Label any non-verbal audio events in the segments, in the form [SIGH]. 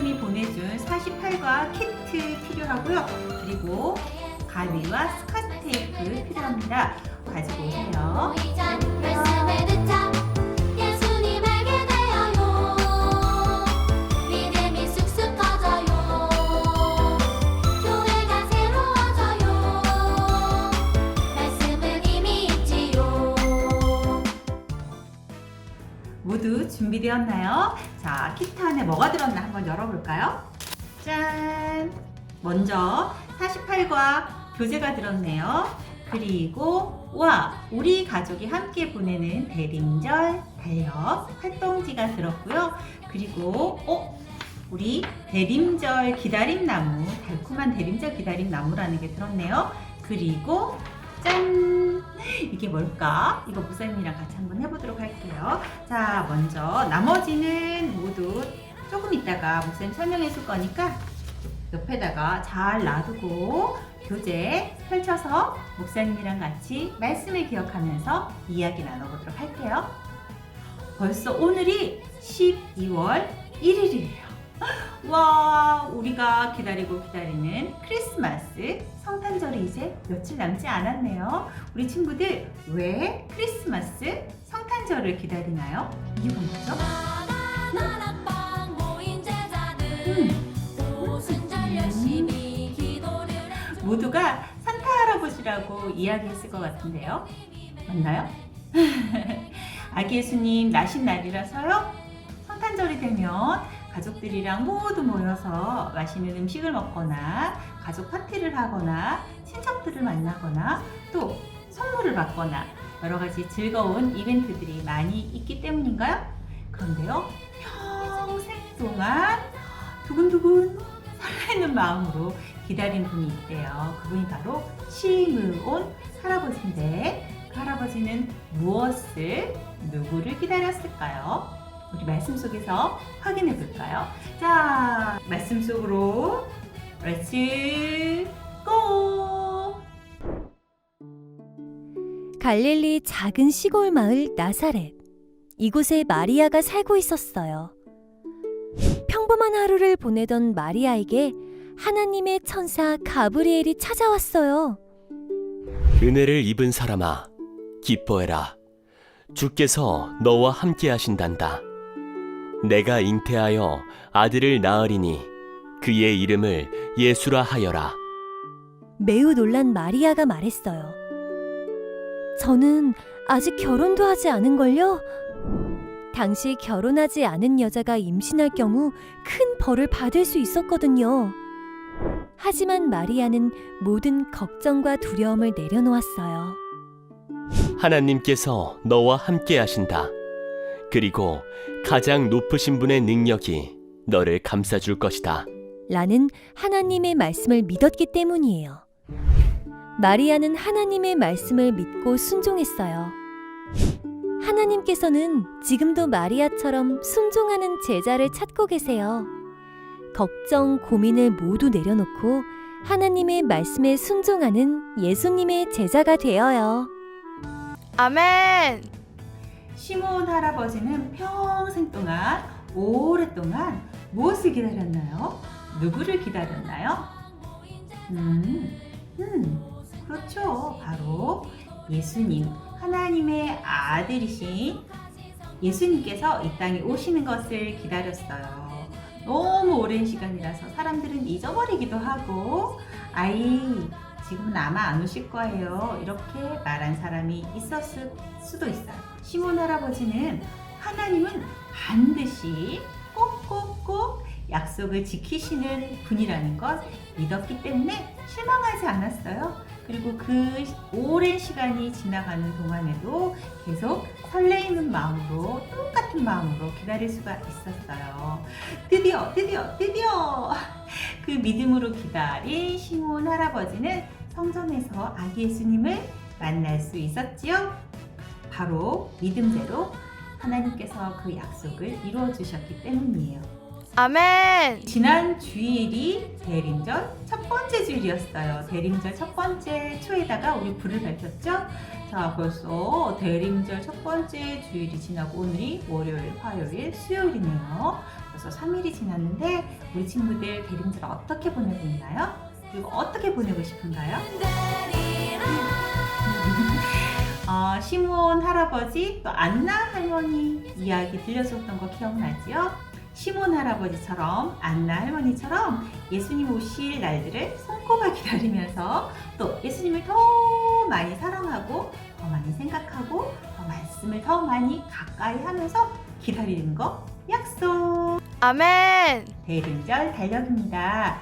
목사님이 보내준 48과 키트 필요하고요. 그리고 가위와 스카트 테이프 필요합니다. 가지고 오세요. 모두 준비되었나요? 자, 키트 안에 뭐가 들었나 한번 열어볼까요? 짠! 먼저 48과 교재가 들었네요. 그리고 와 우리 가족이 함께 보내는 대림절 달력 활동지가 들었고요. 그리고 어 우리 대림절 기다림 나무 달콤한 대림절 기다림 나무라는 게 들었네요. 그리고 짠 이게 뭘까? 이거 목사님이랑 같이 한번 해보도록 할게요. 자 먼저 나머지는 모두 조금 있다가 목사님 설명해 줄 거니까 옆에다가 잘 놔두고 교재 펼쳐서 목사님이랑 같이 말씀을 기억하면서 이야기 나눠보도록 할게요. 벌써 오늘이 12월 1일이에요. 와, 우리가 기다리고 기다리는 크리스마스 성탄절이 이제 며칠 남지 않았네요. 우리 친구들 왜 크리스마스 성탄절을 기다리나요? 이유가 뭐죠? 음, 모두가 산타 할아버지라고 이야기했을 것 같은데요. 맞나요? [LAUGHS] 아기 예수님 나신 날이라서요. 성탄절이 되면 가족들이랑 모두 모여서 맛있는 음식을 먹거나 가족 파티를 하거나 친척들을 만나거나 또 선물을 받거나 여러 가지 즐거운 이벤트들이 많이 있기 때문인가요? 그런데요, 평생 동안 두근두근 설레는 마음으로 기다린 분이 있대요. 그분이 바로 시므온 할아버지인데 그 할아버지는 무엇을 누구를 기다렸을까요? 우리 말씀 속에서 확인해 볼까요? 자, 말씀 속으로 렛츠 고! 갈릴리 작은 시골 마을 나사렛. 이곳에 마리아가 살고 있었어요. 평범한 하루를 보내던 마리아에게 하나님의 천사 가브리엘이 찾아왔어요. 은혜를 입은 사람아, 기뻐해라. 주께서 너와 함께 하신단다. 내가 잉태하여 아들을 낳으리니 그의 이름을 예수라 하여라. 매우 놀란 마리아가 말했어요. 저는 아직 결혼도 하지 않은걸요? 당시 결혼하지 않은 여자가 임신할 경우 큰 벌을 받을 수 있었거든요. 하지만 마리아는 모든 걱정과 두려움을 내려놓았어요. 하나님께서 너와 함께 하신다. 그리고 가장 높으신 분의 능력이 너를 감싸줄 것이다. 라는 하나님의 말씀을 믿었기 때문이에요. 마리아는 하나님의 말씀을 믿고 순종했어요. 하나님께서는 지금도 마리아처럼 순종하는 제자를 찾고 계세요. 걱정, 고민을 모두 내려놓고 하나님의 말씀에 순종하는 예수님의 제자가 되어요. 아멘. 시몬 할아버지는 평생 동안 오랫동안 무엇을 기다렸나요? 누구를 기다렸나요? 음, 음, 그렇죠. 바로 예수님, 하나님의 아들이신 예수님께서 이 땅에 오시는 것을 기다렸어요. 너무 오랜 시간이라서 사람들은 잊어버리기도 하고, 아이, 지금은 아마 안 오실 거예요. 이렇게 말한 사람이 있었을 수도 있어요. 시몬 할아버지는 하나님은 반드시 꼭꼭꼭 약속을 지키시는 분이라는 것 믿었기 때문에 실망하지 않았어요. 그리고 그 오랜 시간이 지나가는 동안에도 계속 설레이는 마음으로 똑같은 마음으로 기다릴 수가 있었어요. 드디어 드디어 드디어 그 믿음으로 기다린 시몬 할아버지는 성전에서 아기 예수님을 만날 수 있었지요. 바로 믿음대로 하나님께서 그 약속을 이루어 주셨기 때문이에요. 아멘. 지난 주일이 대림절 첫 번째 주일이었어요. 대림절 첫 번째 초에다가 우리 불을 밝혔죠. 자, 벌써 대림절 첫 번째 주일이 지나고 오늘이 월요일, 화요일, 수요일이네요. 벌써 3일이 지났는데 우리 친구들 대림절 어떻게 보내고 있나요? 그리고 어떻게 보내고 싶은가요? 어, 시몬 할아버지 또 안나 할머니 이야기 들려줬던 거 기억나지요? 시몬 할아버지처럼 안나 할머니처럼 예수님 오실 날들을 손꼽아 기다리면서 또 예수님을 더 많이 사랑하고 더 많이 생각하고 더 말씀을 더 많이 가까이 하면서 기다리는 거 약속! 아멘. 대림절 달력입니다.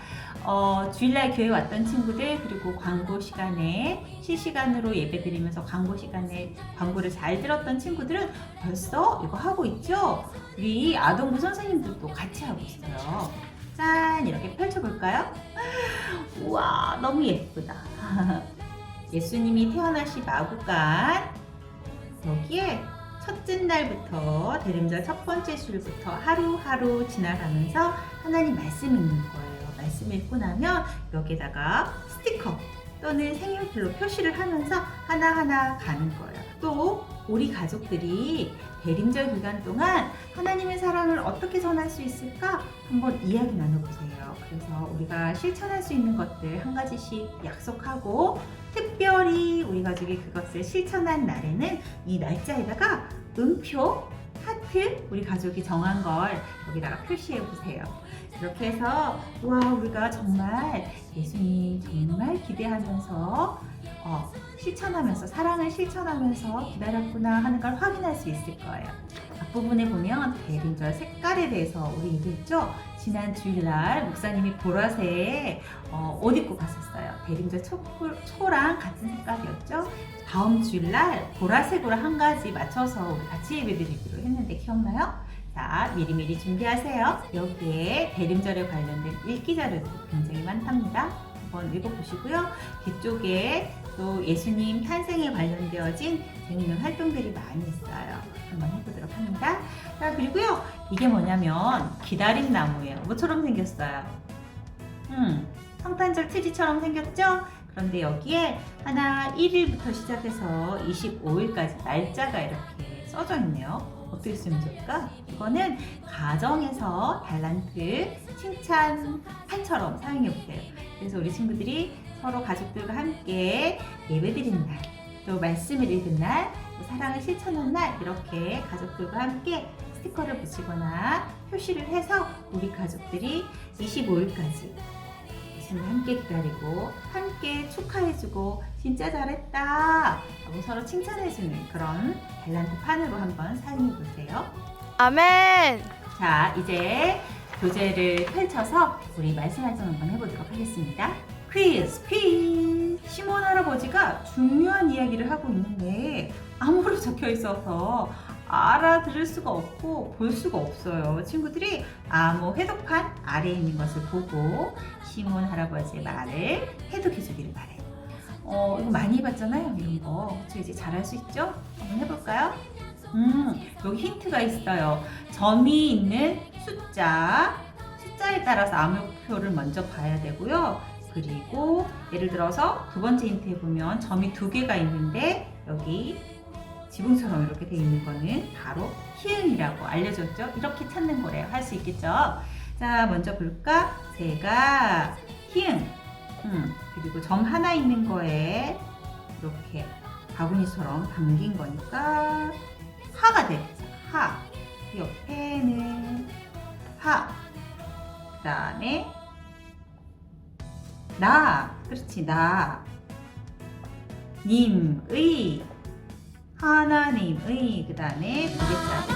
어, 주일날 교회 왔던 친구들 그리고 광고 시간에 실시간으로 예배 드리면서 광고 시간에 광고를 잘 들었던 친구들은 벌써 이거 하고 있죠? 우리 아동부 선생님들도 같이 하고 있어요. 짠 이렇게 펼쳐볼까요? 우와 너무 예쁘다. [LAUGHS] 예수님이 태어나신 마구간 여기에 첫째 날부터 대림절 첫 번째 주일부터 하루하루 지나가면서 하나님 말씀 읽는 거예요. 말씀 읽고 나면 여기다가 스티커 또는 생일별로 표시를 하면서 하나하나 가는 거예요. 또 우리 가족들이 대림절 기간 동안 하나님의 사랑을 어떻게 전할 수 있을까 한번 이야기 나눠보세요. 그래서 우리가 실천할 수 있는 것들 한 가지씩 약속하고 특별히 우리 가족이 그것을 실천한 날에는 이 날짜에다가 음표, 하트 우리 가족이 정한 걸 여기다가 표시해 보세요. 이렇게 해서 와 우리가 정말 예수님 정말 기대하면서 어, 실천하면서 사랑을 실천하면서 기다렸구나 하는 걸 확인할 수 있을 거예요. 앞부분에 보면 대림절 색깔에 대해서 우리 얘기했죠. 지난 주일날 목사님이 보라색 어, 옷 입고 갔었어요. 대림절 초, 초랑 같은 색깔이었죠. 다음 주일날 보라색으로 한 가지 맞춰서 우리 같이 예배 드리기로 했는데 기억나요? 자, 미리미리 준비하세요. 여기에 대림절에 관련된 읽기 자료도 굉장히 많답니다. 한번 읽어보시고요. 뒤쪽에 또 예수님 탄생에 관련되어진 재밌는 활동들이 많이 있어요. 한번 해보도록 합니다. 자, 그리고요. 이게 뭐냐면 기다림 나무예요. 뭐처럼 생겼어요? 음, 성탄절 트리처럼 생겼죠? 그런데 여기에 하나 1일부터 시작해서 25일까지 날짜가 이렇게 써져 있네요. 어떻게 쓰면 좋을까? 이거는 가정에서 달란트 칭찬 판처럼 사용해 보세요. 그래서 우리 친구들이 서로 가족들과 함께 예배드리는 날, 또 말씀을 읽은 날, 또 사랑을 실천하는 날 이렇게 가족들과 함께 스티커를 붙이거나 표시를 해서 우리 가족들이 25일까지 예수님 함께 기다리고 함께 축하해주고 진짜 잘했다 하고 서로 칭찬해주는 그런 탤런트 판으로 한번 사용해 보세요. 아멘. 자 이제 교재를 펼쳐서 우리 말씀 활동 한번 해보도록 하겠습니다. 퀴즈 퀴즈 시몬 할아버지가 중요한 이야기를 하고 있는데 아무로 적혀 있어서 알아들을 수가 없고 볼 수가 없어요. 친구들이 암호 해독판 아래에 있는 것을 보고 시몬 할아버지의 말을 해독해 주기를 바래요. 어, 이거 많이 해봤잖아요. 이런 거. 저 이제 잘할 수 있죠? 한번 해볼까요? 음, 여기 힌트가 있어요. 점이 있는 숫자, 숫자에 따라서 암호표를 먼저 봐야 되고요. 그리고 예를 들어서 두 번째 힌트에 보면 점이 두 개가 있는데 여기 지붕처럼 이렇게 돼 있는 거는 바로 희응이라고 알려줬죠. 이렇게 찾는 거래요. 할 수 있겠죠? 자, 먼저 볼까? 제가 희응. 음, 그리고 점 하나 있는 거에 이렇게 바구니처럼 담긴 거니까 하가 되겠죠. 하. 그 옆에는 하. 그 다음에 나. 그렇지, 나. 님의. 하나님의. 그 다음에 부개자.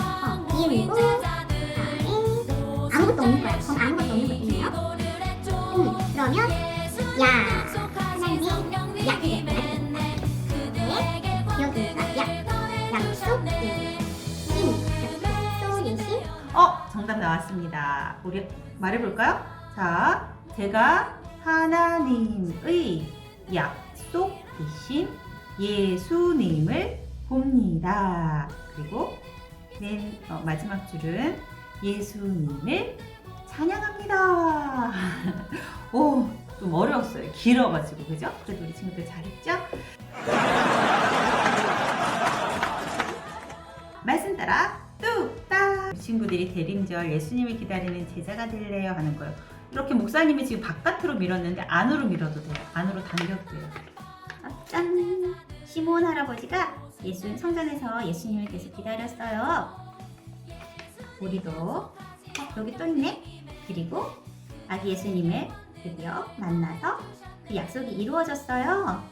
어, 이름이고, 아무것도 없는 거야. 그럼 아무것도 없는 거 있네요. 음, 그러면 야네 약속 어, 나왔습니다. 우리 말해볼까요? 자, 제가 하나님의 약속 이신 예수님을 봅니다. 그리고 맨 어, 마지막 줄은 예수님을 찬양합니다. [LAUGHS] 오, 좀 어려웠어요. 길어가지고 그죠? 그래도 우리 친구들 잘했죠? [LAUGHS] 말씀 따라 뚝딱 친구들이 대림절 예수님을 기다리는 제자가 될래요 하는 거예요. 이렇게 목사님이 지금 바깥으로 밀었는데 안으로 밀어도 돼요. 안으로 당겨도 돼요. 아, 짠! 시몬 할아버지가 예수 성전에서 예수님을 계속 기다렸어요. 우리도 어, 여기 또 있네. 그리고 아기 예수님을 드디어 만나서 그 약속이 이루어졌어요.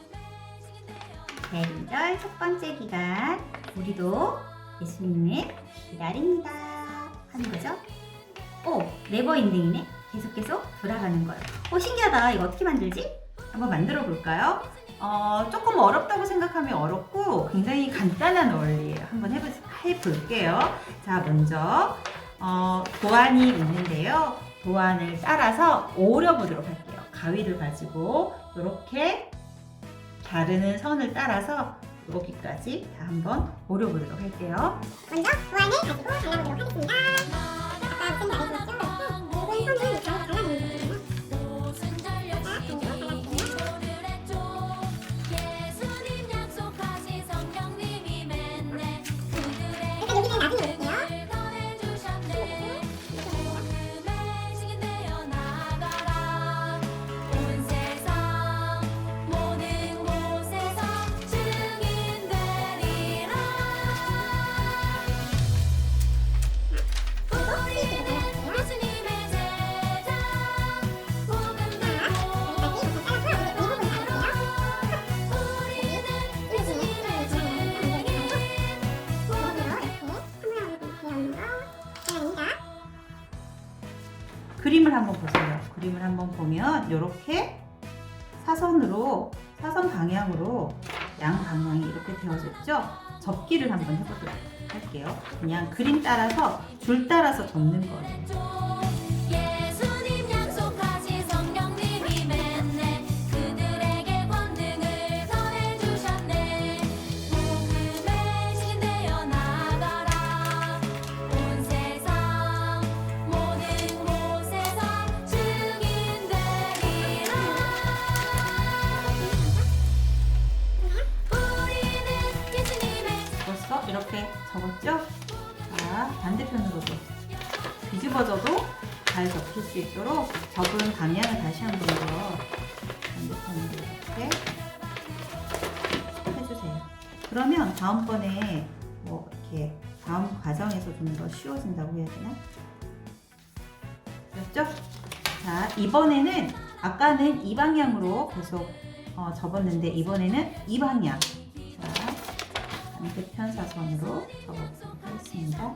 대림절 첫 번째 기간 우리도 예수님을 기다립니다 하는 거죠. 오 네버엔딩이네. 계속 계속 돌아가는 거예요. 오 신기하다. 이거 어떻게 만들지? 한번 만들어 볼까요? 어, 조금 어렵다고 생각하면 어렵고 굉장히 간단한 원리예요. 한번 해보, 해볼게요. 자, 먼저 어, 도안이 있는데요. 도안을 따라서 오려보도록 할게요. 가위를 가지고 이렇게 자르는 선을 따라서 여기까지 다 한번 오려보도록 할게요. 먼저 도안을 가지고 잘라보도록 하겠습니다. 아까 쌤 말해주셨 이렇게 사선으로 사선 방향으로 양 방향이 이렇게 되어졌죠. 접기를 한번 해보도록 할게요. 그냥 그림 따라서 줄 따라서 접는 거예요. 반대편으로도 뒤집어져도 잘 접힐 수 있도록 접은 방향을 다시 한 번 더 반대편으로 이렇게 해주세요. 그러면 다음번에 뭐 이렇게 다음 과정에서 좀 더 쉬워진다고 해야 되나? 됐죠? 자 이번에는 아까는 이 방향으로 계속 어, 접었는데 이번에는 이 방향. 자 반대편 사선으로 접어보도록 하겠습니다.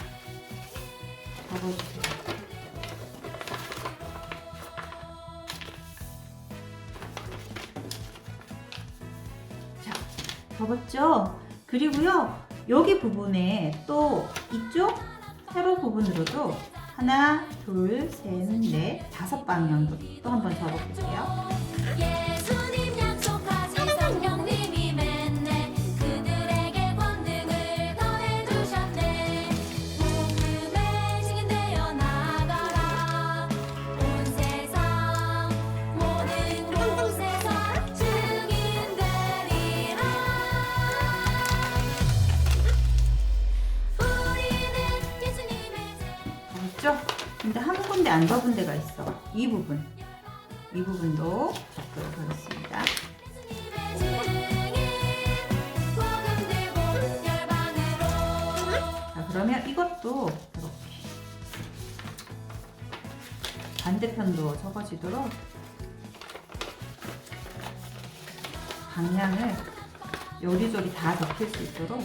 접어주세요. 자, 접었죠? 그리고요, 여기 부분에 또 이쪽 세로 부분으로도 하나, 둘, 셋, 넷, 다섯 방향도 또 한번 접어볼게요. 안 접은 데가 있어. 이 부분. 이 부분도 접도록 하겠습니다. 자, 그러면 이것도 이렇게 반대편도 접어지도록 방향을 요리조리 다 접힐 수 있도록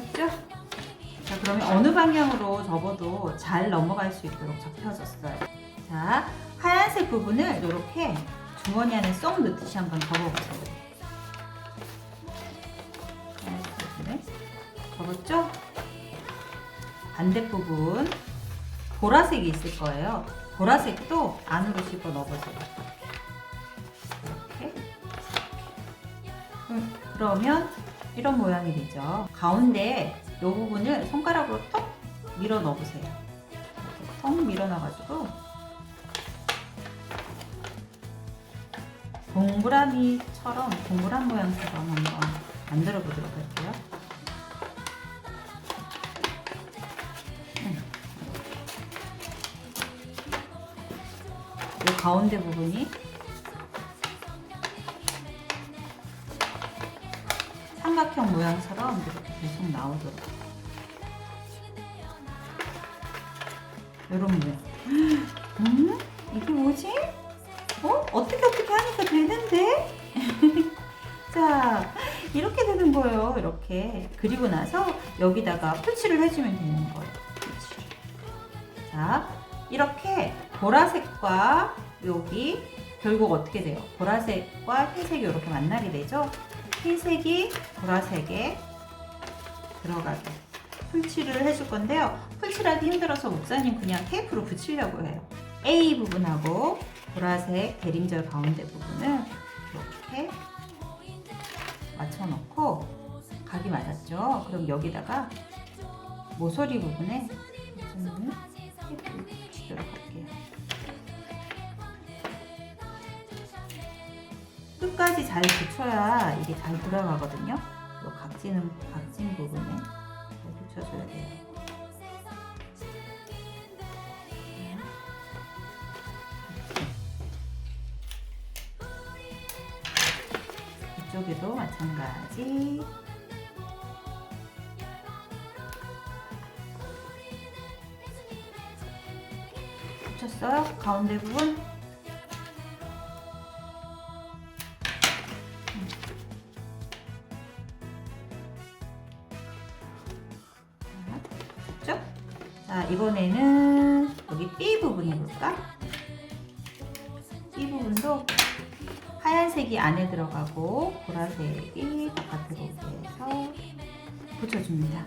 됐죠? 자, 자, 그러면 어느 방향으로 접어도 잘 넘어갈 수 있도록 접혀졌어요. 자, 하얀색 부분을 이렇게 주머니 안에 쏙 넣듯이 한번 접어보세요. 접었죠? 반대 부분 보라색이 있을 거예요. 보라색도 안으로 집어 넣어보세요. 이렇게. 음, 그러면 이런 모양이 되죠. 가운데 이 부분을 손가락으로 톡 밀어 넣어보세요. 톡 밀어 넣어가지고 동그라미처럼 동그란 모양처럼 한번 만들어 보도록 할게요. 음. 이 가운데 부분이 삼각형 모양처럼 이렇게 계속 나오도록 이런 모양 음? 이게 뭐지? 어? 어떻게 어떻게 하니까 되는데? [LAUGHS] 자 이렇게 되는 거예요 이렇게 그리고 나서 여기다가 풀칠을 해주면 되는 거예요 풀칠. 자 이렇게 보라색과 여기 결국 어떻게 돼요? 보라색과 흰색이 이렇게 만나게 되죠? 흰색이 보라색에 들어가게 풀칠을 해줄 건데요. 풀칠하기 힘들어서 목사님 그냥 테이프로 붙이려고 해요. A 부분하고 보라색 대림절 가운데 부분을 이렇게 맞춰놓고 각이 맞았죠? 그럼 여기다가 모서리 부분에 좀 테이프를 붙이도록 할게요. 끝까지 잘 붙여야 이게 잘 들어가거든요. 요 각지는 각진 부분에 잘 붙여줘야 돼요. 이쪽에도 마찬가지. 붙였어요? 가운데 부분 이번에는 여기 B 부분 해볼까? B 부분도 하얀색이 안에 들어가고 보라색이 바깥으로 해서 붙여줍니다.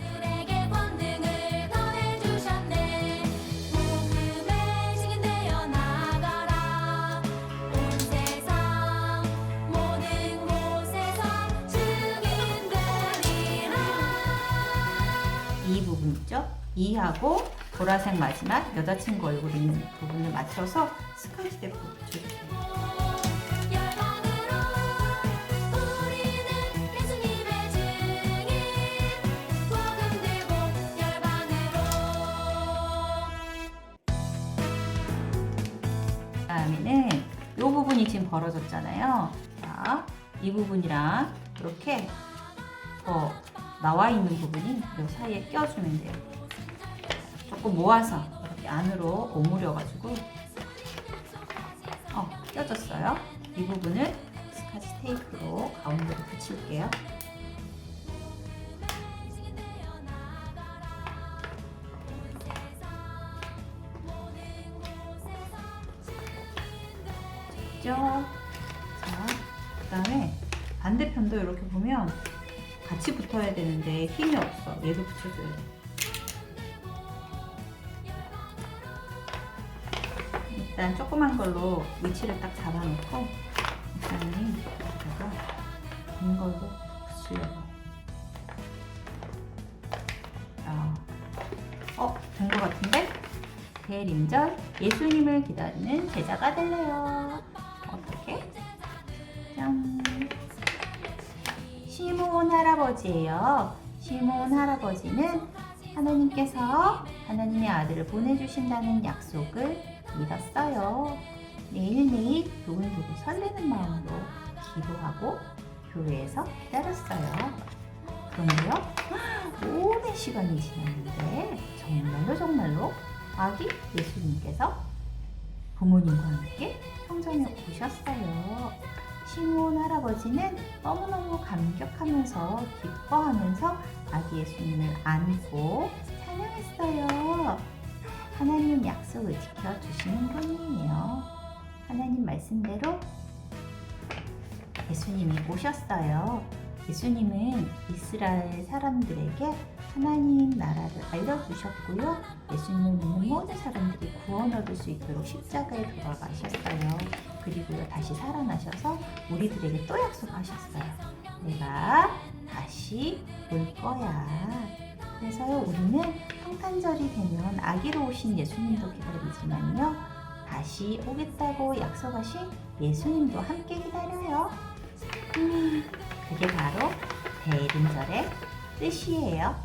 이 부분 있죠? 이하고 보라색 마지막 여자친구 얼굴 있는 부분을 맞춰서 스카치 테이프 붙여주세요. 열방으로 다음에는 이 부분이 지금 벌어졌잖아요. 자, 이 부분이랑 이렇게 더 나와 있는 부분이 이 사이에 껴주면 돼요. 조금 모아서 이렇게 안으로 오므려가지고 어, 껴졌어요. 이 부분을 스카치 테이프로 가운데로 붙일게요. 자, 그 다음에 반대편도 이렇게 보면 같이 붙어야 되는데 힘이 없어. 얘도 붙여줘야 돼. 일단 조그만 걸로 위치를 딱 잡아놓고 목사님이 여기다가 긴 걸로 붙이려고. 자, 어, 된 것 같은데? 대림절 예수님을 기다리는 제자가 될래요. 어떻게? 짠. 시몬 할아버지예요. 시몬 할아버지는 하나님께서 하나님의 아들을 보내주신다는 약속을 믿었어요. 매일매일 두근두근 설레는 마음으로 기도하고 교회에서 기다렸어요. 그런데요, 오랜 시간이 지났는데 정말로 정말로 아기 예수님께서 부모님과 함께 성전에 오셨어요. 시므온 할아버지는 너무너무 감격하면서 기뻐하면서 아기 예수님을 안고 찬양했어요. 하나님 약속을 지켜주시는 분이에요. 하나님 말씀대로 예수님이 오셨어요. 예수님은 이스라엘 사람들에게 하나님 나라를 알려주셨고요. 예수님을 믿는 모든 사람들이 구원 얻을 수 있도록 십자가에 돌아가셨어요. 그리고요, 다시 살아나셔서 우리들에게 또 약속하셨어요. 내가 다시 올 거야. 그래서요, 우리는 성탄절이 되면 아기로 오신 예수님도 기다리지만요, 다시 오겠다고 약속하신 예수님도 함께 기다려요. 음, 그게 바로 대림절의 뜻이에요.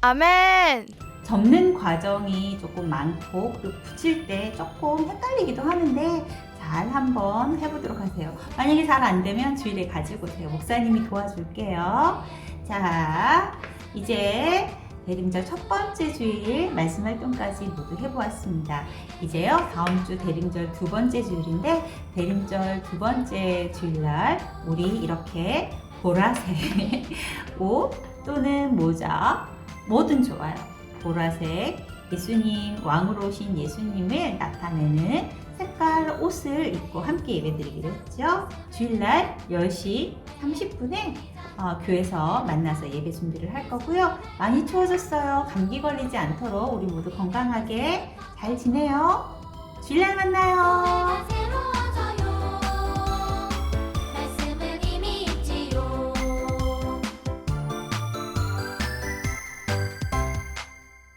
아멘. 접는 과정이 조금 많고 그리고 붙일 때 조금 헷갈리기도 하는데 잘 한번 해보도록 하세요. 만약에 잘 안 되면 주일에 가지고 오세요. 목사님이 도와줄게요. 자, 이제 대림절 첫 번째 주일 말씀 활동까지 모두 해보았습니다. 이제요 다음 주 대림절 두 번째 주일인데 대림절 두 번째 주일날 우리 이렇게 보라색 [LAUGHS] 옷 또는 모자 뭐든 좋아요. 보라색 예수님 왕으로 오신 예수님을 나타내는 색깔 옷을 입고 함께 예배 드리기로 했죠. 주일날 10시 30분에 어, 교회에서 만나서 예배 준비를 할 거고요. 많이 추워졌어요. 감기 걸리지 않도록 우리 모두 건강하게 잘 지내요. 주일날 만나요.